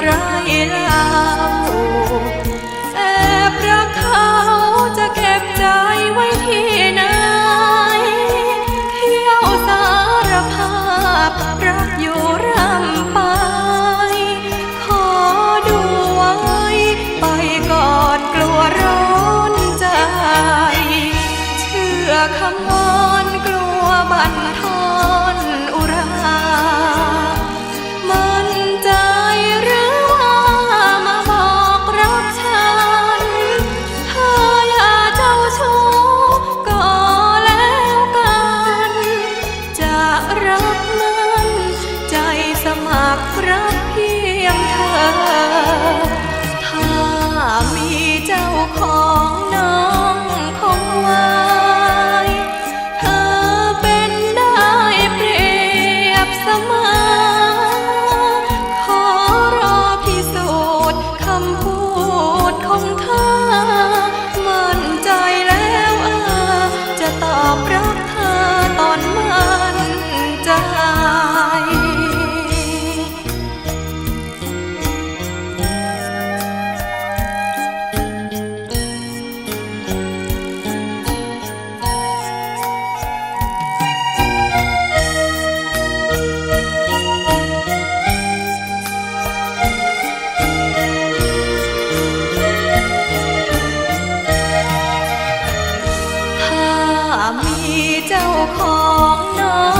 อะไรล่ะ ถ้ามีเจ้าของ ถ้ามีเจ้าของน้อง